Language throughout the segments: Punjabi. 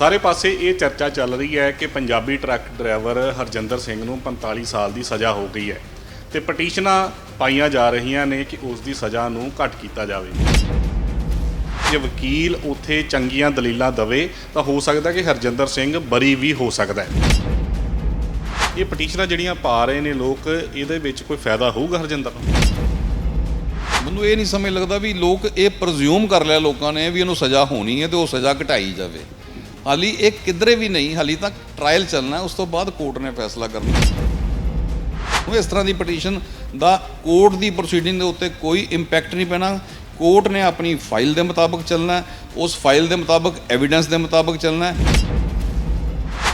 ਸਾਰੇ ਪਾਸੇ ਇਹ ਚਰਚਾ ਚੱਲ ਰਹੀ ਹੈ ਕਿ ਪੰਜਾਬੀ ਟਰੱਕ ਡਰਾਈਵਰ ਹਰਜਿੰਦਰ ਸਿੰਘ ਨੂੰ 45 ਸਾਲ ਦੀ ਸਜ਼ਾ ਹੋ ਗਈ ਹੈ ਤੇ ਪਟੀਸ਼ਨਾਂ ਪਾਈਆਂ ਜਾ ਰਹੀਆਂ ਨੇ ਕਿ ਉਸ ਦੀ ਸਜ਼ਾ ਨੂੰ ਘੱਟ ਕੀਤਾ ਜਾਵੇ। ਜੇ ਵਕੀਲ ਉੱਥੇ ਚੰਗੀਆਂ ਦਲੀਲਾਂ ਦਵੇ, ਤਾਂ ਹੋ ਸਕਦਾ ਕਿ ਹਰਜਿੰਦਰ ਸਿੰਘ ਬਰੀ ਵੀ ਹੋ ਸਕਦਾ ਹੈ। ਇਹ ਪਟੀਸ਼ਨਾਂ ਜਿਹੜੀਆਂ ਪਾ ਰਹੇ ਨੇ ਲੋਕ, ਇਹਦੇ ਵਿੱਚ ਕੋਈ ਫਾਇਦਾ ਹੋਊਗਾ ਹਰਜਿੰਦਰ ਨੂੰ? ਮੈਨੂੰ ਇਹ ਨਹੀਂ ਸਮਝ ਲੱਗਦਾ ਵੀ ਲੋਕ ਇਹ ਪ੍ਰਜ਼ਿਊਮ ਕਰ ਲਿਆ ਲੋਕਾਂ ਨੇ ਵੀ ਇਹਨੂੰ ਸਜ਼ਾ ਹੋਣੀ ਹੈ ਤੇ ਉਹ ਸਜ਼ਾ ਘਟਾਈ ਜਾਵੇ। ਹਾਲੀ ਇਹ ਕਿਧਰੇ ਵੀ ਨਹੀਂ, ਹਾਲੀ ਤੱਕ ਟ੍ਰਾਇਲ ਚੱਲਣਾ, ਉਸ ਤੋਂ ਬਾਅਦ ਕੋਰਟ ਨੇ ਫੈਸਲਾ ਕਰਨਾ ਉਹ ਇਸ ਤਰ੍ਹਾਂ ਦੀ ਪਟੀਸ਼ਨ ਦਾ ਕੋਰਟ ਦੀ ਪ੍ਰੋਸੀਡਿੰਗ ਦੇ ਉੱਤੇ ਕੋਈ ਇੰਪੈਕਟ ਨਹੀਂ ਪੈਣਾ। ਕੋਰਟ ਨੇ ਆਪਣੀ ਫਾਈਲ ਦੇ ਮੁਤਾਬਕ ਚੱਲਣਾ, ਉਸ ਫਾਈਲ ਦੇ ਮੁਤਾਬਕ ਐਵੀਡੈਂਸ ਦੇ ਮੁਤਾਬਕ ਚੱਲਣਾ।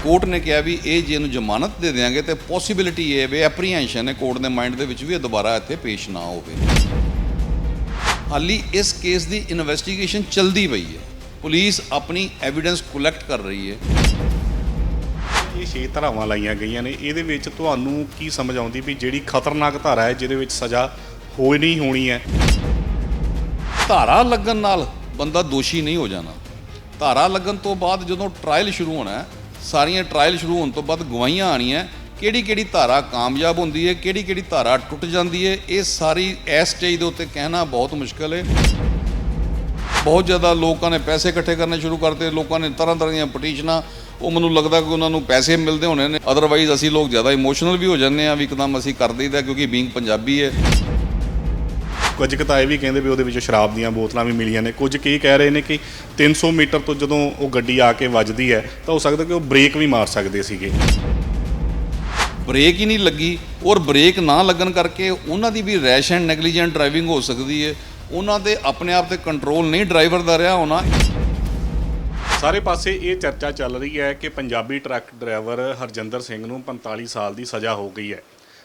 ਕੋਰਟ ਨੇ ਕਿਹਾ ਵੀ ਇਹ ਜੇ ਨੂੰ ਜ਼ਮਾਨਤ ਦੇ ਦੇਾਂਗੇ ਤੇ ਪੋਸਿਬਿਲਿਟੀ ਇਹ ਵੀ ਐਪਰੀਹੈਂਸ਼ਨ ਹੈ ਕੋਰਟ ਦੇ ਮਾਈਂਡ ਦੇ ਵਿੱਚ ਵੀ ਇਹ ਦੁਬਾਰਾ ਇੱਥੇ ਪੇਸ਼ ਨਾ ਹੋਵੇ। ਹਾਲੀ ਇਸ ਕੇਸ ਦੀ ਇਨਵੈਸਟੀਗੇਸ਼ਨ ਚੱਲਦੀ ਪਈ ਹੈ। ਪੁਲਿਸ ਆਪਣੀ ਐਵੀਡੈਂਸ ਕਲੈਕਟ ਕਰ ਰਹੀ ਹੈ। ਇਹ ਛੇ ਧਾਰਾਵਾਂ ਲਾਈਆਂ ਗਈਆਂ ਨੇ ਇਹਦੇ ਵਿੱਚ ਤੁਹਾਨੂੰ ਕੀ ਸਮਝ ਆਉਂਦੀ ਵੀ ਜਿਹੜੀ ਖਤਰਨਾਕ ਧਾਰਾ ਹੈ ਜਿਹਦੇ ਵਿੱਚ ਸਜ਼ਾ ਹੋਈ ਨਹੀਂ ਹੋਣੀ ਹੈ? ਧਾਰਾ ਲੱਗਣ ਨਾਲ ਬੰਦਾ ਦੋਸ਼ੀ ਨਹੀਂ ਹੋ ਜਾਣਾ। ਧਾਰਾ ਲੱਗਣ ਤੋਂ ਬਾਅਦ ਜਦੋਂ ਟ੍ਰਾਇਲ ਸ਼ੁਰੂ ਹੋਣਾ ਸਾਰੀਆਂ ਟ੍ਰਾਇਲ ਸ਼ੁਰੂ ਹੋਣ ਤੋਂ ਬਾਅਦ ਗਵਾਹੀਆਂ ਆਣੀਆਂ ਕਿਹੜੀ ਕਿਹੜੀ ਧਾਰਾ ਕਾਮਯਾਬ ਹੁੰਦੀ ਹੈ ਕਿਹੜੀ ਕਿਹੜੀ ਧਾਰਾ ਟੁੱਟ ਜਾਂਦੀ ਹੈ ਇਹ ਸਾਰੀ ਇਸ ਸਟੇਜ ਦੇ ਉੱਤੇ ਕਹਿਣਾ ਬਹੁਤ ਮੁਸ਼ਕਲ ਹੈ। ਬਹੁਤ ਜ਼ਿਆਦਾ ਲੋਕਾਂ ਨੇ ਪੈਸੇ ਇਕੱਠੇ ਕਰਨੇ ਸ਼ੁਰੂ ਕਰਤੇ ਲੋਕਾਂ ਨੇ ਤਰ੍ਹਾਂ ਤਰ੍ਹਾਂ ਦੀਆਂ ਪਟੀਸ਼ਨਾਂ ਉਹ ਮੈਨੂੰ ਲੱਗਦਾ ਕਿ ਉਹਨਾਂ ਨੂੰ ਪੈਸੇ ਮਿਲਦੇ ਹੋਣੇ ਨੇ। ਅਦਰਵਾਈਜ਼ ਅਸੀਂ ਲੋਕ ਜ਼ਿਆਦਾ ਇਮੋਸ਼ਨਲ ਵੀ ਹੋ ਜਾਂਦੇ ਆ ਵੀ ਇੱਕਦਮ ਅਸੀਂ ਕਰ ਦਈਦਾ ਕਿਉਂਕਿ ਬੀਇੰਗ ਪੰਜਾਬੀ ਹੈ। ਕੁਝ ਕੁ ਤਾਂ ਇਹ ਵੀ ਕਹਿੰਦੇ ਵੀ ਉਹਦੇ ਵਿੱਚ ਸ਼ਰਾਬ ਦੀਆਂ ਬੋਤਲਾਂ ਵੀ ਮਿਲੀਆਂ ਨੇ। ਕੁਝ ਕੀ ਕਹਿ ਰਹੇ ਨੇ ਕਿ 300 ਮੀਟਰ ਤੋਂ ਜਦੋਂ ਉਹ ਗੱਡੀ ਆ ਕੇ ਵੱਜਦੀ ਹੈ ਤਾਂ ਹੋ ਸਕਦਾ ਕਿ ਉਹ ਬ੍ਰੇਕ ਵੀ ਮਾਰ ਸਕਦੇ ਸੀਗੇ। ਬ੍ਰੇਕ ਹੀ ਨਹੀਂ ਲੱਗੀ ਔਰ ਬ੍ਰੇਕ ਨਾ ਲੱਗਣ ਕਰਕੇ ਉਹਨਾਂ ਦੀ ਵੀ ਰੈਸ਼ ਐਂਡ ਨੈਗਲੀਜੈਂਟ ਡਰਾਈਵਿੰਗ ਹੋ ਸਕਦੀ ਹੈ। ਉਹਨਾਂ ਦੇ ਆਪਣੇ ਆਪ ਤੇ ਕੰਟਰੋਲ ਨਹੀਂ ਡਰਾਈਵਰ ਦਾ ਰਿਹਾ ਹੋਣਾ। ਸਾਰੇ ਪਾਸੇ ਇਹ ਚਰਚਾ ਚੱਲ ਰਹੀ ਹੈ ਕਿ ਪੰਜਾਬੀ ਟਰੱਕ ਡਰਾਈਵਰ ਹਰਜਿੰਦਰ ਸਿੰਘ ਨੂੰ 45 ਸਾਲ ਦੀ ਸਜ਼ਾ ਹੋ ਗਈ ਹੈ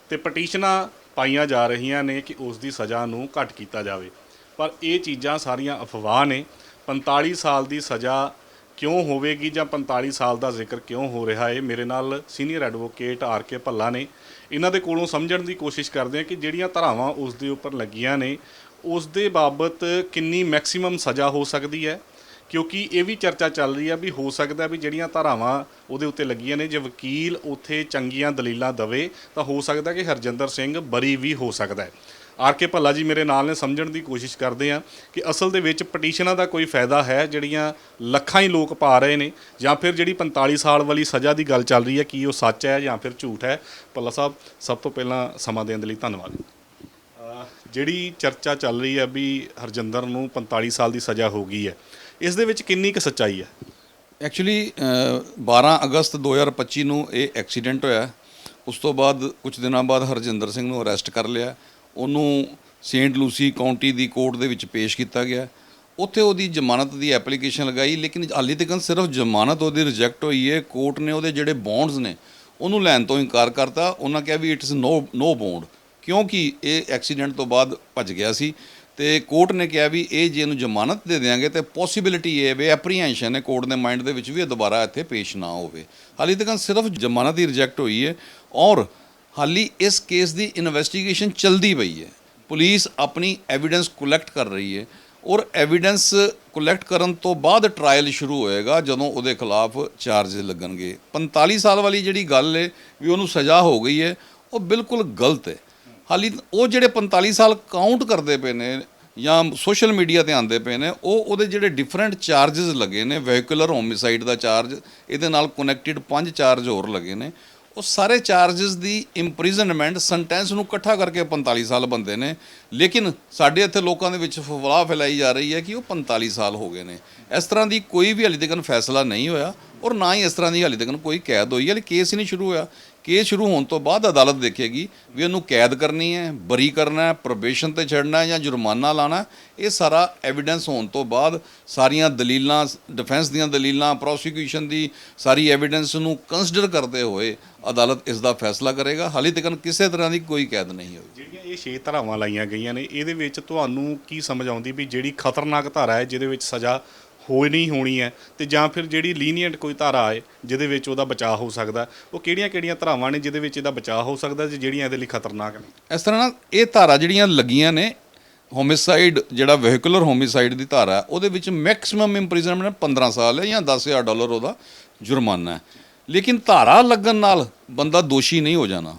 ਤੇ ਪਟੀਸ਼ਨਾਂ ਪਾਈਆਂ ਜਾ ਰਹੀਆਂ ਨੇ ਕਿ ਉਸ ਦੀ ਸਜ਼ਾ ਨੂੰ ਘੱਟ ਕੀਤਾ ਜਾਵੇ। ਪਰ ਇਹ ਚੀਜ਼ਾਂ ਸਾਰੀਆਂ ਅਫਵਾਹ ਨੇ। 45 ਸਾਲ ਦੀ ਸਜ਼ਾ ਕਿਉਂ ਹੋਵੇਗੀ ਜਾਂ 45 ਸਾਲ ਦਾ ਜ਼ਿਕਰ ਕਿਉਂ ਹੋ ਰਿਹਾ ਹੈ, ਮੇਰੇ ਨਾਲ senior advocate R K Bhalla ਨੇ। ਇਹਨਾਂ ਦੇ ਕੋਲੋਂ ਸਮਝਣ ਦੀ ਕੋਸ਼ਿਸ਼ ਕਰਦੇ ਹਾਂ ਕਿ ਜਿਹੜੀਆਂ ਧਾਰਾਵਾਂ ਉਸ ਦੇ ਉੱਪਰ ਲੱਗੀਆਂ ਨੇ ਉਸ ਦੇ ਬਾਬਤ ਕਿੰਨੀ ਮੈਕਸਿਮਮ ਸਜ਼ਾ ਹੋ ਸਕਦੀ ਹੈ? ਕਿਉਂਕਿ ਇਹ ਵੀ ਚਰਚਾ ਚੱਲ ਰਹੀ ਹੈ ਵੀ ਹੋ ਸਕਦਾ ਵੀ ਜਿਹੜੀਆਂ ਧਾਰਾਵਾਂ ਉਹਦੇ ਉੱਤੇ ਲੱਗੀਆਂ ਨੇ, ਜੇ ਵਕੀਲ ਉੱਥੇ ਚੰਗੀਆਂ ਦਲੀਲਾਂ ਦਵੇ, ਤਾਂ ਹੋ ਸਕਦਾ ਕਿ ਹਰਜਿੰਦਰ ਸਿੰਘ ਬਰੀ ਵੀ ਹੋ ਸਕਦਾ ਹੈ। ਆਰ ਕੇ ਭੱਲਾ ਜੀ ਮੇਰੇ ਨਾਲ ਨੇ, ਸਮਝਣ ਦੀ ਕੋਸ਼ਿਸ਼ ਕਰਦੇ ਆ ਕਿ ਅਸਲ ਦੇ ਵਿੱਚ ਪਟੀਸ਼ਨਾਂ ਦਾ ਕੋਈ ਫਾਇਦਾ ਹੈ, ਜਿਹੜੀਆਂ ਲੱਖਾਂ ਹੀ ਲੋਕ ਪਾ ਰਹੇ ਨੇ, ਜਾਂ ਫਿਰ ਜਿਹੜੀ 45 ਸਾਲ ਵਾਲੀ ਸਜ਼ਾ ਦੀ ਗੱਲ ਚੱਲ ਰਹੀ ਹੈ, ਕੀ ਉਹ ਸੱਚ ਹੈ ਜਾਂ ਫਿਰ ਝੂਠ ਹੈ? ਭੱਲਾ ਸਾਹਿਬ, ਸਭ ਤੋਂ ਪਹਿਲਾਂ ਸਮਾਂ ਦੇਣ ਦੇ ਲਈ ਧੰਨਵਾਦ। ਜਿਹੜੀ ਚਰਚਾ ਚੱਲ ਰਹੀ ਹੈ ਵੀ ਹਰਜਿੰਦਰ ਨੂੰ 45 ਸਾਲ ਦੀ ਸਜ਼ਾ ਹੋ ਗਈ ਹੈ, ਇਸ ਦੇ ਵਿੱਚ ਕਿੰਨੀ ਕੁ ਸੱਚਾਈ ਹੈ? ਐਕਚੁਅਲੀ 12 ਅਗਸਤ 2025 ਨੂੰ ਇਹ ਐਕਸੀਡੈਂਟ ਹੋਇਆ। ਉਸ ਤੋਂ ਬਾਅਦ ਕੁਝ ਦਿਨਾਂ ਬਾਅਦ ਹਰਜਿੰਦਰ ਸਿੰਘ ਨੂੰ ਅਰੈਸਟ ਕਰ ਲਿਆ। ਉਹਨੂੰ ਸੇਂਟ ਲੂਸੀ ਕਾਉਂਟੀ ਦੀ ਕੋਰਟ ਦੇ ਵਿੱਚ ਪੇਸ਼ ਕੀਤਾ ਗਿਆ। ਉੱਥੇ ਉਹਦੀ ਜ਼ਮਾਨਤ ਦੀ ਐਪਲੀਕੇਸ਼ਨ ਲਗਾਈ, ਲੇਕਿਨ ਹਾਲੇ ਤੱਕ ਸਿਰਫ ਜ਼ਮਾਨਤ ਉਹਦੀ ਰਿਜੈਕਟ ਹੋਈ ਹੈ। ਕੋਰਟ ਨੇ ਉਹਦੇ ਜਿਹੜੇ ਬੌਂਡਸ ਨੇ, ਉਹਨੂੰ ਲੈਣ ਤੋਂ ਇਨਕਾਰ ਕਰਤਾ। ਉਹਨਾਂ ਕਿਹਾ ਵੀ ਇਟਸ ਨੋ ਨੋ ਬੌਂਡ ਕਿਉਂਕਿ ਇਹ ਐਕਸੀਡੈਂਟ ਤੋਂ ਬਾਅਦ ਭੱਜ ਗਿਆ ਸੀ ਤੇ ਕੋਰਟ ਨੇ ਕਿਹਾ ਵੀ ਇਹ ਜੇ ਇਹਨੂੰ ਜ਼ਮਾਨਤ ਦੇ ਦੇਾਂਗੇ ਤੇ ਪੋਸਿਬਿਲਿਟੀ ਇਹ ਵੀ ਐਪਰੀਹੈਂਸ਼ਨ ਹੈ, ਕੋਰਟ ਦੇ ਮਾਈਂਡ ਦੇ ਵਿੱਚ ਵੀ ਇਹ ਦੁਬਾਰਾ ਇੱਥੇ ਪੇਸ਼ ਨਾ ਹੋਵੇ। ਹਾਲੀ ਤੱਕ ਸਿਰਫ ਜ਼ਮਾਨਤ ਹੀ ਰਿਜੈਕਟ ਹੋਈ ਹੈ ਔਰ ਹਾਲੀ ਇਸ ਕੇਸ ਦੀ ਇਨਵੈਸਟੀਗੇਸ਼ਨ ਚੱਲਦੀ ਪਈ ਹੈ। ਪੁਲਿਸ ਆਪਣੀ ਐਵੀਡੈਂਸ ਕਲੈਕਟ ਕਰ ਰਹੀ ਹੈ ਔਰ ਐਵੀਡੈਂਸ ਕਲੈਕਟ ਕਰਨ ਤੋਂ ਬਾਅਦ ਟ੍ਰਾਇਲ ਸ਼ੁਰੂ ਹੋਏਗਾ ਜਦੋਂ ਉਹਦੇ ਖਿਲਾਫ ਚਾਰजेस ਲੱਗਣਗੇ। 45 ਸਾਲ ਵਾਲੀ ਜਿਹੜੀ ਗੱਲ ਹੈ ਵੀ ਉਹਨੂੰ ਸਜ਼ਾ ਹੋ ਗਈ ਹੈ, ਉਹ ਬਿਲਕੁਲ ਗਲਤ ਹੈ। ਹਾਲੀ ਉਹ ਜਿਹੜੇ 45 ਸਾਲ ਕਾਊਂਟ ਕਰਦੇ ਪਏ ਨੇ ਜਾਂ ਸੋਸ਼ਲ ਮੀਡੀਆ ਤੇ ਆਂਦੇ ਪਏ ਨੇ, ਉਹ ਉਹਦੇ ਜਿਹੜੇ ਡਿਫਰੈਂਟ ਚਾਰजेस ਲੱਗੇ ਨੇ ਵਹੀਕੂਲਰ ਹੋਮਿਸਾਈਡ ਦਾ ਚਾਰਜ ਇਹਦੇ ਨਾਲ ਕਨੈਕਟਡ ਪੰਜ ਚਾਰਜ ਹੋਰ ਲੱਗੇ ਨੇ। ਉਹ ਸਾਰੇ ਚਾਰजेस ਦੀ ਇੰਪ੍ਰਿਜ਼ਨਮੈਂਟ ਸੈਂਟੈਂਸ ਨੂੰ ਇਕੱਠਾ ਕਰਕੇ 45 ਸਾਲ ਬੰਦੇ ਨੇ। ਲੇਕਿਨ ਸਾਡੇ ਇੱਥੇ ਲੋਕਾਂ ਦੇ ਵਿੱਚ ਫਵਲਾ ਫੈਲਾਈ ਜਾ ਰਹੀ ਹੈ ਕਿ ਉਹ 45 ਸਾਲ ਹੋ ਗਏ ਨੇ। ਇਸ ਤਰ੍ਹਾਂ ਦੀ ਕੋਈ ਵੀ ਹਾਲੇ ਤੱਕ ਫੈਸਲਾ ਨਹੀਂ ਹੋਇਆ ਔਰ ਨਾ ਹੀ ਇਸ ਤਰ੍ਹਾਂ ਦੀ ਹਾਲੇ ਤੱਕ ਕੋਈ ਕੈਦ ਹੋਈ ਹੈ ਹਾਲੇ ਕੇਸ ਹੀ ਨਹੀਂ ਸ਼ੁਰੂ ਹੋਇਆ। ਕੇਸ ਸ਼ੁਰੂ ਹੋਣ ਤੋਂ ਬਾਅਦ ਅਦਾਲਤ ਦੇਖੇਗੀ ਵੀ ਉਹਨੂੰ ਕੈਦ ਕਰਨੀ ਹੈ, ਬਰੀ ਕਰਨਾ ਹੈ ਪ੍ਰੋਬੇਸ਼ਨ ਤੇ ਛੱਡਣਾ ਜਾਂ ਜੁਰਮਾਨਾ ਲਾਣਾ ਇਹ ਸਾਰਾ ਐਵੀਡੈਂਸ ਹੋਣ ਤੋਂ ਬਾਅਦ ਸਾਰੀਆਂ ਦਲੀਲਾਂ ਡਿਫੈਂਸ ਦੀਆਂ ਦਲੀਲਾਂ ਪ੍ਰੋਸੀਕਿਊਸ਼ਨ ਦੀ ਸਾਰੀ ਐਵੀਡੈਂਸ ਨੂੰ ਕੰਸੀਡਰ ਕਰਦੇ ਹੋਏ ਅਦਾਲਤ ਇਸ ਦਾ ਫੈਸਲਾ ਕਰੇਗਾ। ਹਾਲੇ ਤੱਕ ਕਿਸੇ ਤਰ੍ਹਾਂ ਦੀ ਕੋਈ ਕੈਦ ਨਹੀਂ ਹੋਈ। ਜਿਹੜੀਆਂ ਇਹ ਛੇ ਧਾਰਾਵਾਂ ਲਾਈਆਂ ਗਈਆਂ ਨੇ, ਇਹਦੇ ਵਿੱਚ ਤੁਹਾਨੂੰ ਕੀ ਸਮਝ ਆਉਂਦੀ ਵੀ ਜਿਹੜੀ ਖਤਰਨਾਕ ਧਾਰਾ ਹੈ, ਜਿਹਦੇ ਵਿੱਚ ਸਜ਼ਾ ਹੋਈ ਨਹੀਂ ਹੋਣੀ ਹੈ ਤੇ ਜਾਂ ਫਿਰ ਜਿਹੜੀ ਲੀਨੀਅੰਟ ਕੋਈ ਧਾਰਾ ਆਏ ਜਿਹਦੇ ਵਿੱਚ ਉਹਦਾ ਬਚਾਅ ਹੋ ਸਕਦਾ, ਉਹ ਕਿਹੜੀਆਂ-ਕਿਹੜੀਆਂ ਧਾਰਾਵਾਂ ਨੇ ਜਿਹਦੇ ਵਿੱਚ ਇਹਦਾ ਬਚਾਅ ਹੋ ਸਕਦਾ ਤੇ ਜਿਹੜੀਆਂ ਇਹਦੇ ਲਈ ਖਤਰਨਾਕ ਨੇ? ਇਸ ਤਰ੍ਹਾਂ ਨਾ ਇਹ ਧਾਰਾ ਜਿਹੜੀਆਂ ਲੱਗੀਆਂ ਨੇ ਹੋਮਿਸਾਈਡ ਜਿਹੜਾ ਵਹੀਕੂਲਰ ਹੋਮਿਸਾਈਡ ਦੀ ਧਾਰਾ, ਉਹਦੇ ਵਿੱਚ ਮੈਕਸਿਮਮ ਇੰਪ੍ਰਿਜ਼ਨਮੈਂਟ 15 ਸਾਲ ਹੈ ਜਾਂ 10000 ਡਾਲਰ ਉਹਦਾ ਜੁਰਮਾਨਾ ਹੈ। ਲੇਕਿਨ ਧਾਰਾ ਲੱਗਣ ਨਾਲ ਬੰਦਾ ਦੋਸ਼ੀ ਨਹੀਂ ਹੋ ਜਾਣਾ।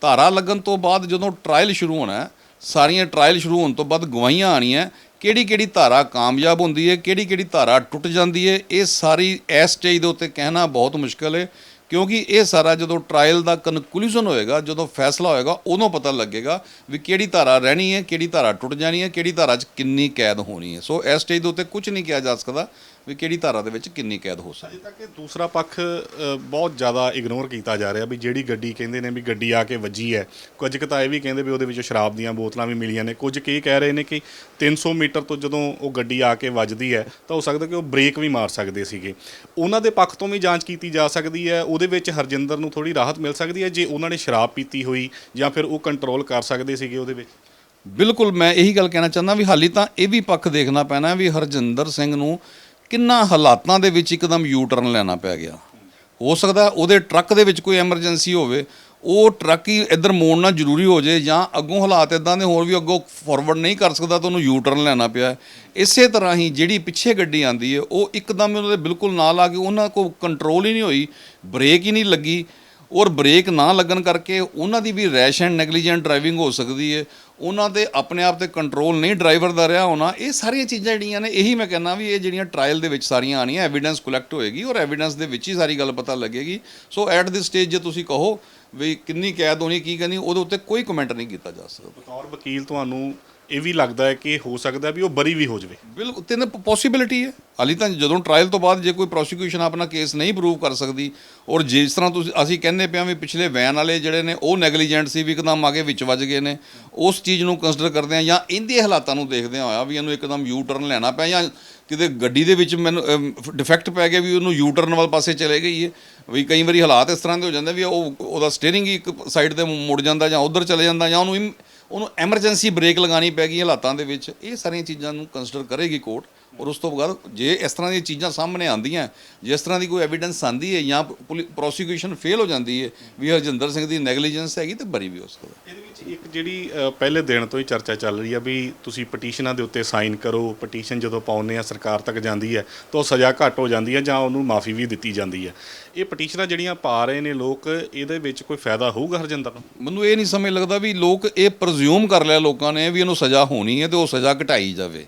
ਧਾਰਾ ਲੱਗਣ ਤੋਂ ਬਾਅਦ ਜਦੋਂ ਟ੍ਰਾਇਲ ਸ਼ੁਰੂ ਹੋਣਾ ਹੈ ਸਾਰੀਆਂ ਟ੍ਰਾਇਲ ਸ਼ੁਰੂ ਹੋਣ ਤੋਂ ਬਾਅਦ ਗਵਾਹੀਆਂ ਆਣੀਆਂ ਕਿਹੜੀ ਕਿਹੜੀ ਧਾਰਾ ਕਾਮਯਾਬ ਹੁੰਦੀ ਹੈ ਕਿਹੜੀ ਕਿਹੜੀ ਧਾਰਾ ਟੁੱਟ ਜਾਂਦੀ ਹੈ, ਇਹ ਸਾਰੀ ਇਸ ਸਟੇਜ ਦੇ ਉੱਤੇ ਕਹਿਣਾ ਬਹੁਤ ਮੁਸ਼ਕਲ ਹੈ, ਕਿਉਂਕਿ ਇਹ ਸਾਰਾ ਜਦੋਂ ਟ੍ਰਾਇਲ ਦਾ ਕਨਕਲੂਜਨ ਹੋਏਗਾ, ਜਦੋਂ ਫੈਸਲਾ ਹੋਏਗਾ, ਉਦੋਂ ਪਤਾ ਲੱਗੇਗਾ ਵੀ ਕਿਹੜੀ ਧਾਰਾ ਰਹਿਣੀ ਹੈ, ਕਿਹੜੀ ਧਾਰਾ ਟੁੱਟ ਜਾਣੀ ਹੈ, ਕਿਹੜੀ ਧਾਰਾ 'ਚ ਕਿੰਨੀ ਕੈਦ ਹੋਣੀ ਹੈ। ਸੋ ਇਸ ਸਟੇਜ ਦੇ ਉੱਤੇ ਕੁਝ ਨਹੀਂ ਕਿਹਾ ਜਾ ਸਕਦਾ। ਵੀ ਕਿਹੜੀ ਧਾਰਾ ਦੇ ਵਿੱਚ ਕਿੰਨੀ ਕੈਦ ਹੋ ਸਕਦੀ? ਅਜੇ ਤੱਕ ਇਹ ਦੂਸਰਾ ਪੱਖ ਅ, ਬਹੁਤ ਜ਼ਿਆਦਾ ਇਗਨੋਰ ਕੀਤਾ ਜਾ ਰਿਹਾ ਵੀ ਜਿਹੜੀ ਗੱਡੀ ਕਹਿੰਦੇ ਨੇ ਵੀ ਗੱਡੀ ਆ ਕੇ ਵੱਜੀ ਹੈ। ਕੁਝ ਕੁ ਤਾਂ ਇਹ ਵੀ ਕਹਿੰਦੇ ਵੀ ਉਹਦੇ ਵਿੱਚ ਸ਼ਰਾਬ ਦੀਆਂ ਬੋਤਲਾਂ ਵੀ ਮਿਲੀਆਂ ਨੇ। ਕੁਝ ਕੀ ਕਹਿ ਰਹੇ ਨੇ ਕਿ 300 ਮੀਟਰ ਤੋਂ ਜਦੋਂ ਉਹ ਗੱਡੀ ਆ ਕੇ ਵੱਜਦੀ ਹੈ ਤਾਂ ਹੋ ਸਕਦਾ ਕਿ ਉਹ ਬ੍ਰੇਕ ਵੀ ਮਾਰ ਸਕਦੇ ਸੀਗੇ। ਉਹਨਾਂ ਦੇ ਪੱਖ ਤੋਂ ਵੀ ਜਾਂਚ ਕੀਤੀ ਜਾ ਸਕਦੀ ਹੈ। ਉਹਦੇ ਵਿੱਚ ਹਰਜਿੰਦਰ ਨੂੰ ਥੋੜੀ ਰਾਹਤ ਮਿਲ ਸਕਦੀ ਹੈ ਜੇ ਉਹਨਾਂ ਨੇ ਸ਼ਰਾਬ ਪੀਤੀ ਹੋਈ ਜਾਂ ਫਿਰ ਉਹ ਕੰਟਰੋਲ ਕਰ ਸਕਦੇ ਸੀਗੇ ਉਹਦੇ ਵਿੱਚ। ਬਿਲਕੁਲ ਮੈਂ ਇਹੀ ਗੱਲ ਕਹਿਣਾ ਚਾਹੁੰਦਾ ਵੀ ਹਾਲੀ ਤਾਂ ਇਹ ਵੀ ਪੱਖ ਦੇਖਣਾ ਪੈਣਾ ਵੀ ਹਰਜਿੰਦਰ ਸਿੰਘ ਨੂੰ ਕਿੰਨਾ ਹਾਲਾਤਾਂ ਦੇ ਵਿੱਚ ਇੱਕਦਮ ਯੂ ਟਰਨ ਲੈਣਾ ਪੈ ਗਿਆ। ਹੋ ਸਕਦਾ ਉਹਦੇ ਟਰੱਕ ਦੇ ਵਿੱਚ ਕੋਈ ਐਮਰਜੈਂਸੀ ਹੋਵੇ, ਉਹ ਟਰੱਕ ਹੀ ਇੱਧਰ ਮੋੜਨਾ ਜ਼ਰੂਰੀ ਹੋ ਜੇ ਜਾਂ ਅੱਗੋਂ ਹਾਲਾਤ ਇਦਾਂ ਦੇ ਹੋਰ ਵੀ ਅੱਗੋਂ ਫਾਰਵਰਡ ਨਹੀਂ ਕਰ ਸਕਦਾ ਤਾਂ ਉਹਨੂੰ ਯੂ ਟਰਨ ਲੈਣਾ ਪਿਆ ਇਸੇ ਤਰ੍ਹਾਂ ਹੀ ਜਿਹੜੀ ਪਿੱਛੇ ਗੱਡੀ ਆਂਦੀ ਹੈ, ਉਹ ਇੱਕਦਮ ਉਹਦੇ ਬਿਲਕੁਲ ਨਾਲ ਆ ਕੇ ਉਹਨਾਂ ਕੋਲ ਕੰਟਰੋਲ ਹੀ ਨਹੀਂ ਹੋਈ ਬ੍ਰੇਕ ਹੀ ਨਹੀਂ ਲੱਗੀ। ਔਰ ਬ੍ਰੇਕ ਨਾ ਲੱਗਣ ਕਰਕੇ ਉਹਨਾਂ ਦੀ ਵੀ ਰੈਸ਼ ਐਂਡ ਨੈਗਲੀਜੈਂਟ ਡਰਾਈਵਿੰਗ ਹੋ ਸਕਦੀ ਹੈ। ਉਹਨਾਂ ਦੇ ਆਪਣੇ ਆਪ ਤੇ ਕੰਟਰੋਲ ਨਹੀਂ ਡਰਾਈਵਰ ਦਾ ਰਿਹਾ ਹੋਣਾ, ਇਹ ਸਾਰੀਆਂ ਚੀਜ਼ਾਂ ਜਿਹੜੀਆਂ ਨੇ, ਇਹੀ ਮੈਂ ਕਹਿੰਦਾ ਵੀ ਇਹ ਜਿਹੜੀਆਂ ਟ੍ਰਾਇਲ ਦੇ ਵਿੱਚ ਸਾਰੀਆਂ ਆਣੀਆਂ ਐਵੀਡੈਂਸ ਕਲੈਕਟ ਹੋਏਗੀ ਔਰ ਐਵੀਡੈਂਸ ਦੇ ਵਿੱਚ ਹੀ ਸਾਰੀ ਗੱਲ ਪਤਾ ਲੱਗੇਗੀ। ਸੋ ਐਟ ਦਿਸ ਸਟੇਜ ਜੇ ਤੁਸੀਂ ਕਹੋ ਵੀ ਕਿੰਨੀ ਕੈਦ ਹੋਣੀ, ਕੀ ਕਹਿੰਦੀ ਉਹਦੇ ਉੱਤੇ ਕੋਈ ਕਮੈਂਟ ਨਹੀਂ ਕੀਤਾ ਜਾ ਸਕਦਾ। ਬਤੌਰ ਵਕੀਲ ਤੁਹਾਨੂੰ ਇਹ ਵੀ ਲੱਗਦਾ ਹੈ ਕਿ ਹੋ ਸਕਦਾ ਵੀ ਉਹ ਬਰੀ ਵੀ ਹੋ ਜਾਵੇ। ਬਿਲਕੁਲ ਤਿੰਨ ਪੋਸਿਬਿਲਿਟੀ ਹੈ। ਹਾਲੀ ਤਾਂ ਜਦੋਂ ਟ੍ਰਾਇਲ ਤੋਂ ਬਾਅਦ ਜੇ ਕੋਈ ਪ੍ਰੋਸੀਕਿਊਸ਼ਨ ਆਪਣਾ ਕੇਸ ਨਹੀਂ ਪ੍ਰੂਵ ਕਰ ਸਕਦੀ, ਔਰ ਜਿਸ ਤਰ੍ਹਾਂ ਤੁਸੀਂ, ਅਸੀਂ ਕਹਿੰਦੇ ਪਿਆ ਵੀ ਪਿਛਲੇ ਵੈਨ ਵਾਲੇ ਜਿਹੜੇ ਨੇ, ਉਹ ਨੈਗਲੀਜੈਂਟ ਸੀ, ਵੀ ਇੱਕਦਮ ਆਗੇ ਵਿੱਚ ਵੱਜ ਗਏ ਨੇ, ਉਸ ਚੀਜ਼ ਨੂੰ ਕੰਸੀਡਰ ਕਰਦੇ ਆ ਜਾਂ ਇਹਦੇ ਹਾਲਾਤਾਂ ਨੂੰ ਦੇਖਦੇ ਹੋਇਆ ਵੀ ਇਹਨੂੰ ਇੱਕਦਮ ਯੂ ਟਰਨ ਲੈਣਾ ਪਿਆ ਜਾਂ ਕਿਤੇ ਗੱਡੀ ਦੇ ਵਿੱਚ ਮੈਨੂੰ ਡਿਫੈਕਟ ਪੈ ਗਿਆ ਵੀ ਉਹਨੂੰ ਯੂ ਟਰਨ ਵਾਲ ਪਾਸੇ ਚਲੇ ਗਈ ਹੈ ਵੀ ਕਈ ਵਾਰੀ ਹਾਲਾਤ ਇਸ ਤਰ੍ਹਾਂ ਦੇ ਹੋ ਜਾਂਦੇ ਵੀ ਉਹ, ਉਹਦਾ ਸਟੀਅਰਿੰਗ ਹੀ ਇੱਕ ਸਾਈਡ ਤੇ ਮੁੜ ਜਾਂਦਾ ਜਾਂ ਉਧਰ ਚਲੇ ਜਾਂਦਾ ਜਾਂ ਉਹਨੂੰ ਇਮ- ਉਹਨੂੰ ਐਮਰਜੈਂਸੀ ਬ੍ਰੇਕ ਲਗਾਣੀ ਪੈ ਗਈ ਹਾਲਾਤਾਂ ਦੇ ਵਿੱਚ, ਇਹ ਸਾਰੀਆਂ ਚੀਜ਼ਾਂ ਨੂੰ ਕੰਸੀਡਰ ਕਰੇਗੀ ਕੋਰਟ ਔਰ ਉਸ ਤੋਂ ਬਾਅਦ ਜੇ ਇਸ ਤਰ੍ਹਾਂ ਦੀਆਂ ਚੀਜ਼ਾਂ ਸਾਹਮਣੇ ਆਉਂਦੀਆਂ ਜਿਸ ਤਰ੍ਹਾਂ ਦੀ ਕੋਈ ਐਵੀਡੈਂਸ ਆਂਦੀ ਹੈ ਜਾਂ ਪ੍ਰੋਸੀਕਿਊਸ਼ਨ ਫੇਲ ਹੋ ਜਾਂਦੀ ਹੈ ਵੀ ਹਰਜਿੰਦਰ ਸਿੰਘ ਦੀ ਨੈਗਲੀਜੈਂਸ ਹੈਗੀ ਤੇ ਬਰੀ ਵੀ ਹੋ ਸਕਦਾ ਇਹਦੇ ਵਿੱਚ ਇੱਕ ਜਿਹੜੀ ਪਹਿਲੇ ਦਿਨ ਤੋਂ ਹੀ ਚਰਚਾ ਚੱਲ ਰਹੀ ਆ ਵੀ ਤੁਸੀਂ ਪਟੀਸ਼ਨਾਂ ਦੇ ਉੱਤੇ ਸਾਈਨ ਕਰੋ ਪਟੀਸ਼ਨ ਜਦੋਂ ਪਾਉਂਦੇ ਆ ਸਰਕਾਰ ਤੱਕ ਜਾਂਦੀ ਹੈ ਤਾਂ ਉਹ ਸਜ਼ਾ ਘੱਟ ਹੋ ਜਾਂਦੀ ਹੈ ਜਾਂ ਉਹਨੂੰ ਮਾਫੀ ਵੀ ਦਿੱਤੀ ਜਾਂਦੀ ਹੈ। ਇਹ ਪਟੀਸ਼ਨਾਂ ਜਿਹੜੀਆਂ ਪਾ ਰਹੇ ਨੇ ਲੋਕ ਇਹਦੇ ਵਿੱਚ ਕੋਈ ਫਾਇਦਾ ਹੋਊਗਾ ਹਰਜਿੰਦਰ ਨੂੰ? ਮੈਨੂੰ ਇਹ ਨਹੀਂ ਸਮਝ ਲੱਗਦਾ ਵੀ ਲੋਕ ਇਹ ਪ੍ਰਜ਼ਿਊਮ ਕਰ ਲਿਆ ਲੋਕਾਂ ਨੇ ਵੀ ਇਹਨੂੰ ਸਜ਼ਾ ਹੋਣੀ ਹੈ ਤੇ ਉਹ ਸਜ਼ਾ ਘਟਾਈ ਜਾਵੇ।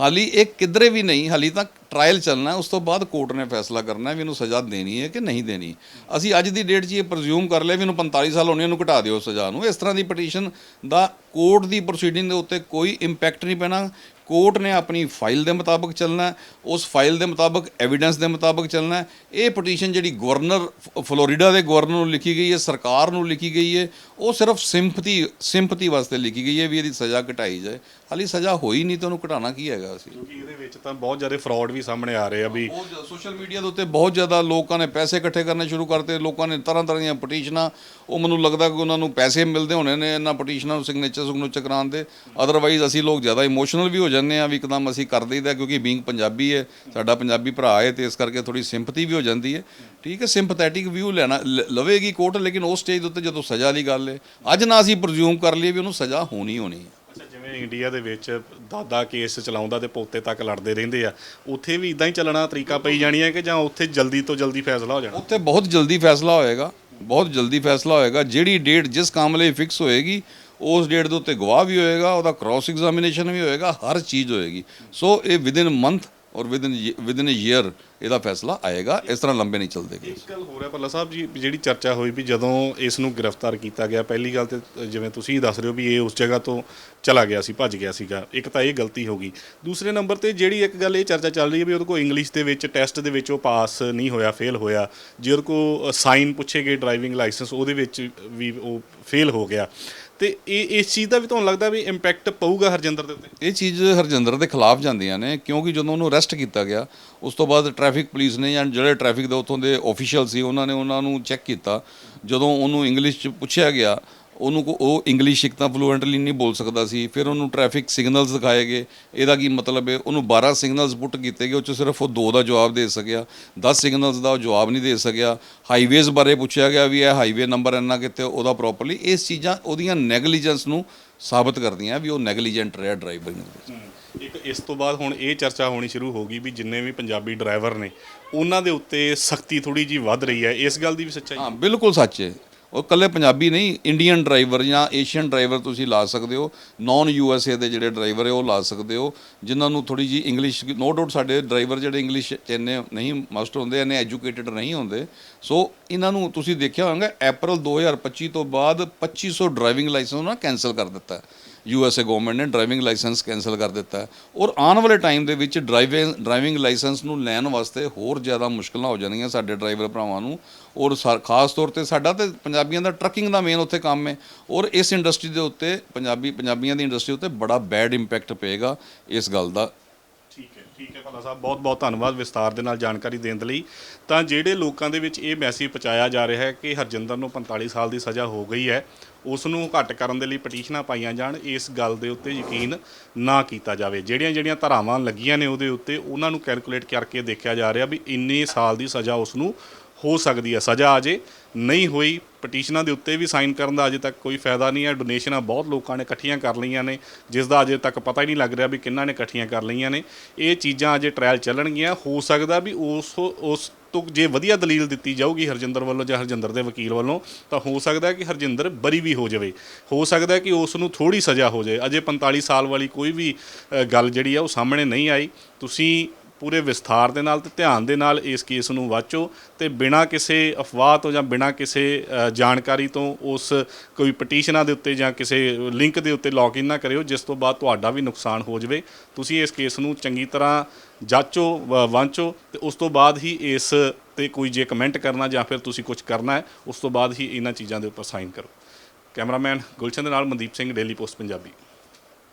ਹਾਲੀ ਇਹ ਕਿਧਰੇ ਵੀ ਨਹੀਂ, ਹਾਲੀ ਤਾਂ ਟ੍ਰਾਇਲ ਚੱਲਣਾ, ਉਸ ਤੋਂ ਬਾਅਦ ਕੋਰਟ ਨੇ ਫੈਸਲਾ ਕਰਨਾ, ਵੀ ਇਹਨੂੰ ਸਜ਼ਾ ਦੇਣੀ ਹੈ ਕਿ ਨਹੀਂ ਦੇਣੀ। ਅਸੀਂ ਅੱਜ ਦੀ ਡੇਟ 'ਚ ਇਹ ਪ੍ਰਜ਼ਿਊਮ ਕਰ ਲਿਆ ਵੀ ਇਹਨੂੰ 45 ਸਾਲ ਹੋਣੇ, ਇਹਨੂੰ ਘਟਾ ਦਿਓ ਸਜ਼ਾ ਨੂੰ। ਇਸ ਤਰ੍ਹਾਂ ਦੀ ਪਟੀਸ਼ਨ ਦਾ ਕੋਰਟ ਦੀ ਪ੍ਰੋਸੀਡਿੰਗ ਦੇ ਉੱਤੇ ਕੋਈ ਇੰਪੈਕਟ ਨਹੀਂ ਪੈਣਾ। ਕੋਰਟ ਨੇ ਆਪਣੀ ਫਾਈਲ ਦੇ ਮੁਤਾਬਕ ਚੱਲਣਾ, ਉਸ ਫਾਈਲ ਦੇ ਮੁਤਾਬਕ ਐਵੀਡੈਂਸ ਦੇ ਮੁਤਾਬਕ ਚੱਲਣਾ। ਇਹ ਪਟੀਸ਼ਨ ਜਿਹੜੀ ਗਵਰਨਰ ਫ- ਫਲੋਰੀਡਾ ਦੇ ਗਵਰਨਰ ਨੂੰ ਲਿਖੀ ਗਈ ਹੈ, ਸਰਕਾਰ ਨੂੰ ਲਿਖੀ ਗਈ ਹੈ, ਉਹ ਸਿਰਫ ਸਿੰਪਥੀ ਸਿੰਪਥੀ ਵਾਸਤੇ ਲਿਖੀ ਗਈ ਹੈ ਵੀ ਇਹਦੀ ਸਜ਼ਾ ਘਟਾਈ ਜਾਏ। ਹਾਲੀ ਸਜ਼ਾ ਹੋਈ ਨਹੀਂ ਤਾਂ ਉਹਨੂੰ ਘਟਾਣਾ ਕੀ ਹੈਗਾ ਅਸੀਂ ਕਿਉਂਕਿ ਇਹਦੇ ਵਿੱਚ ਤਾਂ ਬਹੁਤ ਜ਼ਿਆਦਾ ਫਰਾਡ ਵੀ ਸਾਹਮਣੇ ਆ ਰਹੇ ਆ ਵੀ ਬਹੁਤ ਸੋਸ਼ਲ ਮੀਡੀਆ ਦੇ ਉੱਤੇ ਬਹੁਤ ਜ਼ਿਆਦਾ ਲੋਕਾਂ ਨੇ ਪੈਸੇ ਇਕੱਠੇ ਕਰਨੇ ਸ਼ੁਰੂ ਕਰਤੇ ਲੋਕਾਂ ਨੇ ਤਰ੍ਹਾਂ ਤਰ੍ਹਾਂ ਦੀਆਂ ਪਟੀਸ਼ਨਾਂ ਉਹ ਮੈਨੂੰ ਲੱਗਦਾ ਕਿ ਉਹਨਾਂ ਨੂੰ ਪੈਸੇ ਮਿਲਦੇ ਹੋਣੇ ਨੇ ਇਹਨਾਂ ਪਟੀਸ਼ਨਾਂ ਨੂੰ ਸਿਗਨੇਚਰ ਸਿਗਨੇਚਰ ਕਰਾਉਣ ਦੇ। ਅਦਰਵਾਈਜ਼ ਅਸੀਂ ਲੋਕ ਜ਼ਿਆਦਾ ਇਮੋਸ਼ਨਲ ਵੀ ਹੋ ਜਾਂਦੇ ਆ ਵੀ ਇੱਕਦਮ ਅਸੀਂ ਕਰ ਦਈਦਾ ਕਿਉਂਕਿ ਬੀਇੰਗ ਪੰਜਾਬੀ ਹੈ ਸਾਡਾ ਪੰਜਾਬੀ ਭਰਾ ਹੈ ਤੇ ਇਸ ਕਰਕੇ ਥੋੜੀ ਸਿੰਪਥੀ ਵੀ ਹੋ ਜਾਂਦੀ ਹੈ। ਠੀਕ ਹੈ ਸਿੰਪਥੈਟਿਕ ਵਿਊ ਲੈਣਾ ਲਵੇਗੀ ਕੋਰਟ ਲੇਕਿਨ ਉਸ ਸਟੇਜ ਦੇ ਉੱਤੇ ਜਦੋਂ ਸਜ਼ਾ ਦੀ ਗੱਲ ਹੈ ਅੱਜ ਨਾ ਅਸੀਂ ਪ੍ਰਜ਼ਿਊਮ ਕਰ ਲਈਏ ਵੀ ਉਹਨੂੰ ਸਜ਼ਾ ਹੋਣੀ ਹੋਣੀ ਹੈ। ਇੰਡੀਆ ਦੇ ਵਿੱਚ ਦਾਦਾ ਕੇਸ ਚਲਾਉਂਦਾ ਤੇ ਪੋਤੇ ਤੱਕ ਲੜਦੇ ਰਹਿੰਦੇ ਆ, ਉੱਥੇ ਵੀ ਇਦਾਂ ਹੀ ਚੱਲਣਾ, ਤਰੀਕਾ ਪਈ ਜਾਣੀ ਹੈ ਕਿ ਜਾਂ ਉੱਥੇ ਜਲਦੀ ਤੋਂ ਜਲਦੀ ਫੈਸਲਾ ਹੋ ਜਾਣਾ? ਉੱਥੇ ਬਹੁਤ ਜਲਦੀ ਫੈਸਲਾ ਹੋਏਗਾ, ਬਹੁਤ ਜਲਦੀ ਫੈਸਲਾ ਹੋਏਗਾ, ਜਿਹੜੀ ਡੇਟ ਜਿਸ ਕੰਮ ਲਈ ਫਿਕਸ ਹੋਏਗੀ, ਉਸ ਡੇਟ ਦੇ ਉੱਤੇ ਗਵਾਹ ਵੀ ਹੋਏਗਾ, ਉਹਦਾ ਕ੍ਰਾਸ ਐਗਜ਼ਾਮੀਨੇਸ਼ਨ ਵੀ ਹੋਏਗਾ, ਹਰ ਚੀਜ਼ ਹੋਏਗੀ। ਸੋ ਇਹ ਵਿਦਿਨ ਮੰਥ ਔਰ ਵਿਦਿਨ ਵਿਦਿਨ ਅ ਈਅਰ ਇਹਦਾ ਫੈਸਲਾ ਆਏਗਾ, ਇਸ ਤਰ੍ਹਾਂ ਲੰਬੇ ਨਹੀਂ ਚੱਲਦੇ ਕੇਸ ਇੱਕ ਗੱਲ ਹੋਰ ਹੈ ਭੱਲਾ ਸਾਹਿਬ ਜੀ ਜਿਹੜੀ ਚਰਚਾ ਹੋਈ ਵੀ ਜਦੋਂ ਇਸ ਨੂੰ ਗ੍ਰਿਫਤਾਰ ਕੀਤਾ ਗਿਆ, ਪਹਿਲੀ ਗੱਲ ਤੇ ਜਿਵੇਂ ਤੁਸੀਂ ਦੱਸ ਰਹੇ ਹੋ ਵੀ ਇਹ ਉਸ ਜਗ੍ਹਾ ਤੋਂ ਚਲਾ ਗਿਆ ਸੀ, ਭੱਜ ਗਿਆ ਸੀਗਾ, ਇੱਕ ਤਾਂ ਇਹ ਗਲਤੀ ਹੋ ਗਈ। ਦੂਸਰੇ ਨੰਬਰ ਤੇ ਜਿਹੜੀ ਇੱਕ ਗੱਲ ਇਹ ਚਰਚਾ ਚੱਲ ਰਹੀ ਹੈ ਵੀ ਉਹਦੇ ਕੋਲ ਇੰਗਲਿਸ਼ ਦੇ ਵਿੱਚ ਟੈਸਟ ਦੇ ਵਿੱਚ ਉਹ ਪਾਸ ਨਹੀਂ ਹੋਇਆ ਫੇਲ ਹੋਇਆ, ਜੇ ਉਹਦੇ ਕੋਲ ਸਾਈਨ ਪੁੱਛੇ ਗਏ ਡਰਾਈਵਿੰਗ ਲਾਇਸੈਂਸ ਉਹਦੇ ਵਿੱਚ ਵੀ ਉਹ ਫੇਲ ਹੋ ਗਿਆ। ਤੇ ਇਹ, ਇਸ ਚੀਜ਼ ਦਾ ਵੀ ਤੁਹਾਨੂੰ ਲੱਗਦਾ ਵੀ ਇੰਪੈਕਟ ਪਊਗਾ ਹਰਜਿੰਦਰ ਦੇ ਉੱਤੇ? ਇਹ ਚੀਜ਼ ਹਰਜਿੰਦਰ ਦੇ ਖਿਲਾਫ ਜਾਂਦੀਆਂ ਨੇ, ਕਿਉਂਕਿ ਜਦੋਂ ਉਹਨੂੰ ਅਰੈਸਟ ਕੀਤਾ ਗਿਆ, ਉਸ ਤੋਂ ਬਾਅਦ ਟ੍ਰੈਫਿਕ ਪੁਲਿਸ ਨੇ ਜਾਂ ਜਿਹੜੇ ਟ੍ਰੈਫਿਕ ਦੇ ਉੱਥੋਂ ਦੇ ਆਫੀਸ਼ੀਅਲ ਸੀ, ਉਹਨਾਂ ਨੇ ਉਹਨਾਂ ਨੂੰ ਚੈੱਕ ਕੀਤਾ। ਜਦੋਂ ਉਹਨੂੰ ਇੰਗਲਿਸ਼ ਚ ਪੁੱਛਿਆ ਗਿਆ ਉਹਨੂੰ ਕੋ- ਉਹ ਇੰਗਲਿਸ਼ ਇੱਕ ਤਾਂ ਫਲੂਐਂਟਲੀ ਨਹੀਂ ਬੋਲ ਸਕਦਾ ਸੀ ਫਿਰ ਉਹਨੂੰ ਟ੍ਰੈਫਿਕ ਸਿਗਨਲਸ ਦਿਖਾਏ ਗਏ। ਇਹਦਾ ਕੀ ਮਤਲਬ ਹੈ? ਉਹਨੂੰ 12 ਸਿਗਨਲਸ ਪੁੱਟ ਕੀਤੇ ਗਏ ਉਹ 'ਚੋਂ ਸਿਰਫ ਉਹ ਦੋ ਦਾ ਜਵਾਬ ਦੇ ਸਕਿਆ 10 ਸਿਗਨਲਸ ਦਾ ਉਹ ਜਵਾਬ ਨਹੀਂ ਦੇ ਸਕਿਆ। ਹਾਈਵੇਜ਼ ਬਾਰੇ ਪੁੱਛਿਆ ਗਿਆ ਵੀ ਇਹ ਹਾਈਵੇ ਨੰਬਰ ਇੰਨਾ ਕਿਤੇ ਉਹਦਾ ਪ੍ਰੋਪਰਲੀ ਇਸ ਚੀਜ਼ਾਂ ਉਹਦੀਆਂ ਨੈਗਲੀਜੈਂਸ ਨੂੰ ਸਾਬਤ ਕਰਦੀਆਂ ਵੀ ਉਹ ਨੈਗਲੀਜੈਂਟ ਰਿਹਾ ਡਰਾਈਵਿੰਗ ਦੇ ਵਿੱਚ ਇੱਕ ਇਸ ਤੋਂ ਬਾਅਦ ਹੁਣ ਇਹ ਚਰਚਾ ਹੋਣੀ ਸ਼ੁਰੂ ਹੋ ਗਈ ਵੀ ਜਿੰਨੇ ਵੀ ਪੰਜਾਬੀ ਡਰਾਈਵਰ ਨੇ ਉਹਨਾਂ ਦੇ ਉੱਤੇ ਸਖਤੀ ਥੋੜੀ ਜੀ ਵੱਧ ਰਹੀ ਹੈ ਇਸ ਗੱਲ ਦੀ ਵੀ ਸੱਚਾਈ ਹਾਂ ਬਿਲਕੁਲ ਸੱਚ ਹੈ। ਉਹ ਇਕੱਲੇ ਪੰਜਾਬੀ ਨਹੀਂ ਇੰਡੀਅਨ ਡਰਾਈਵਰ ਜਾਂ ਏਸ਼ੀਅਨ ਡਰਾਈਵਰ ਤੁਸੀਂ ਲਾ ਸਕਦੇ ਹੋ। ਨਾਨ ਯੂ ਐਸ ਏ ਦੇ ਜਿਹੜੇ ਡਰਾਈਵਰ ਹੈ, ਉਹ ਲਾ ਸਕਦੇ ਹੋ। ਜਿਨ੍ਹਾਂ ਨੂੰ ਥੋੜੀ ਜੀ ਇੰਗਲਿਸ਼ ਨੋ ਡਾਊਟ ਸਾਡੇ ਡਰਾਈਵਰ ਜਿਹੜੇ ਇੰਗਲਿਸ਼ 'ਚ ਇੰਨੇ ਨਹੀਂ ਮਾਸਟਰ ਹੁੰਦੇ, ਇੰਨੇ ਐਜੂਕੇਟਿਡ ਨਹੀਂ ਹੁੰਦੇ। ਸੋ ਇਹਨਾਂ ਨੂੰ ਤੁਸੀਂ ਦੇਖਿਆ ਹੋਵੇਗਾ ਅਪ੍ਰੈਲ 2025 ਤੋਂ ਬਾਅਦ 2500 ਡਰਾਈਵਿੰਗ ਲਾਇਸੈਂਸ ਉਹਨਾਂ ਕੈਨਸਲ ਕਰ ਦਿੱਤਾ ਯੂ ਐਸ ਏ ਗਵਰਨਮੈਂਟ ਨੇ ਡਰਾਈਵਿੰਗ ਲਾਇਸੈਂਸ ਕੈਨਸਲ ਕਰ ਦਿੱਤਾ ਔਰ ਆਉਣ ਵਾਲੇ ਟਾਈਮ ਦੇ ਵਿੱਚ ਡਰਾਈਵਿੰਗ ਡਰਾਈਵਿੰਗ ਲਾਇਸੈਂਸ ਨੂੰ ਲੈਣ ਵਾਸਤੇ ਹੋਰ ਜ਼ਿਆਦਾ ਮੁਸ਼ਕਲਾਂ ਹੋ ਜਾਣਗੀਆਂ ਸਾਡੇ ਡਰਾਈਵਰ ਭਰਾਵਾਂ ਨੂੰ। ਔਰ ਸਾ- ਖਾਸ ਤੌਰ ਤੇ ਸਾਡਾ ਤੇ ਪੰਜਾਬੀਆਂ ਦਾ ਟਰੱਕਿੰਗ ਦਾ ਮੇਨ ਉੱਥੇ ਕੰਮ ਹੈ। ਔਰ ਇਸ ਇੰਡਸਟਰੀ ਦੇ ਉੱਤੇ ਪੰਜਾਬੀ, ਪੰਜਾਬੀਆਂ ਦੀ ਇੰਡਸਟਰੀ ਉੱਤੇ ਬੜਾ ਬੈਡ ਇੰਪੈਕਟ ਪਏਗਾ ਇਸ ਗੱਲ ਦਾ। ਠੀਕ ਹੈ ਠੀਕ ਭੱਲਾ ਸਾਹਿਬ ਬਹੁਤ ਬਹੁਤ ਧੰਨਵਾਦ ਵਿਸਤਾਰ ਦੇ ਨਾਲ ਜਾਣਕਾਰੀ ਦੇਣ ਦੇ ਲਈ। ਤਾਂ ਜਿਹੜੇ ਲੋਕਾਂ ਦੇ ਵਿੱਚ ਇਹ ਮੈਸੇਜ ਪਹੁੰਚਾਇਆ ਜਾ ਰਿਹਾ ਹੈ ਕਿ ਹਰਜਿੰਦਰ ਨੂੰ 45 ਸਾਲ ਦੀ ਸਜ਼ਾ ਹੋ ਗਈ ਹੈ, ਉਸ ਨੂੰ ਘੱਟ ਕਰਨ ਦੇ ਲਈ ਪਟੀਸ਼ਨਾਂ ਪਾਈਆਂ ਜਾਣ, ਇਸ ਗੱਲ ਦੇ ਉੱਤੇ ਯਕੀਨ ਨਾ ਕੀਤਾ ਜਾਵੇ। ਜਿਹੜੀਆਂ ਜਿਹੜੀਆਂ ਧਾਰਾਵਾਂ ਲੱਗੀਆਂ ਨੇ ਉਹਦੇ ਉੱਤੇ ਉਹਨਾਂ ਨੂੰ ਕੈਲਕੂਲੇਟ ਕਰਕੇ ਦੇਖਿਆ ਜਾ ਰਿਹਾ ਵੀ ਇੰਨੇ ਸਾਲ ਦੀ ਸਜ਼ਾ ਉਸ ਨੂੰ ਹੋ ਸਕਦੀ ਹੈ। ਸਜ਼ਾ ਅਜੇ ਨਹੀਂ ਹੋਈ ਪਟੀਸ਼ਨਾਂ ਦੇ ਉੱਤੇ ਵੀ ਸਾਈਨ ਕਰਨ ਦਾ ਅਜੇ ਤੱਕ ਕੋਈ ਫਾਇਦਾ ਨਹੀਂ ਹੈ। ਡੋਨੇਸ਼ਨਾਂ ਬਹੁਤ ਲੋਕਾਂ ਨੇ ਇਕੱਠੀਆਂ ਕਰ ਲਈਆਂ ਨੇ, ਜਿਸ ਦਾ ਅਜੇ ਤੱਕ ਪਤਾ ਹੀ ਨਹੀਂ ਲੱਗ ਰਿਹਾ ਵੀ ਕਿੰਨਾਂ ਨੇ ਇਕੱਠੀਆਂ ਕਰ ਲਈਆਂ ਨੇ। ਇਹ ਚੀਜ਼ਾਂ ਅਜੇ ਟ੍ਰਾਇਲ ਚੱਲਣਗੀਆਂ। ਹੋ ਸਕਦਾ ਵੀ ਉਸ ਉਸ ਤੋਂ ਜੇ ਵਧੀਆ ਦਲੀਲ ਦਿੱਤੀ ਜਾਊਗੀ ਹਰਜਿੰਦਰ ਵੱਲੋਂ ਜਾਂ ਹਰਜਿੰਦਰ ਦੇ ਵਕੀਲ ਵੱਲੋਂ, ਤਾਂ ਹੋ ਸਕਦਾ ਕਿ ਹਰਜਿੰਦਰ ਬਰੀ ਵੀ ਹੋ ਜਾਵੇ। ਹੋ ਸਕਦਾ ਕਿ ਉਸ ਨੂੰ ਥੋੜੀ ਸਜ਼ਾ ਹੋ ਜਾਏ। ਅਜੇ 45 ਸਾਲ ਵਾਲੀ ਕੋਈ ਵੀ ਗੱਲ ਜਿਹੜੀ ਆ ਉਹ ਸਾਹਮਣੇ ਨਹੀਂ ਆਈ। ਤੁਸੀਂ ਪੂਰੇ ਵਿਸਥਾਰ ਦੇ ਨਾਲ ਤੇ ਧਿਆਨ ਦੇ ਨਾਲ ਇਸ ਕੇਸ ਨੂੰ ਵਾਚੋ ਤੇ ਬਿਨਾਂ ਕਿਸੇ ਅਫਵਾਹ ਤੋਂ ਜਾਂ ਬਿਨਾਂ ਕਿਸੇ ਜਾਣਕਾਰੀ ਤੋਂ ਉਸ ਕੋਈ ਪਟੀਸ਼ਨਾਂ ਦੇ ਉੱਤੇ ਜਾਂ ਕਿਸੇ ਲਿੰਕ ਦੇ ਉੱਤੇ ਲੌਗਇਨ ਨਾ ਕਰਿਓ, ਜਿਸ ਤੋਂ ਬਾਅਦ ਤੁਹਾਡਾ ਵੀ ਨੁਕਸਾਨ ਹੋ ਜਾਵੇ। ਤੁਸੀਂ ਇਸ ਕੇਸ ਨੂੰ ਚੰਗੀ ਤਰ੍ਹਾਂ ਜਾਚੋ, ਵ- ਵਾਂਚੋ ਤੇ ਉਸ ਤੋਂ ਬਾਅਦ ਹੀ ਇਸ ਤੇ ਕੋਈ ਜੇ ਕਮੈਂਟ ਕਰਨਾ ਜਾਂ ਫਿਰ ਤੁਸੀਂ ਕੁਝ ਕਰਨਾ ਹੈ, ਉਸ ਤੋਂ ਬਾਅਦ ਹੀ ਇਹਨਾਂ ਚੀਜ਼ਾਂ ਦੇ ਉੱਪਰ ਸਾਈਨ ਕਰੋ। ਕੈਮਰਾਮੈਨ ਗੁਲਸ਼ਨ ਦੇ ਨਾਲ ਮਨਦੀਪ ਸਿੰਘ ਡੇਲੀ ਪੋਸਟ ਪੰਜਾਬੀ।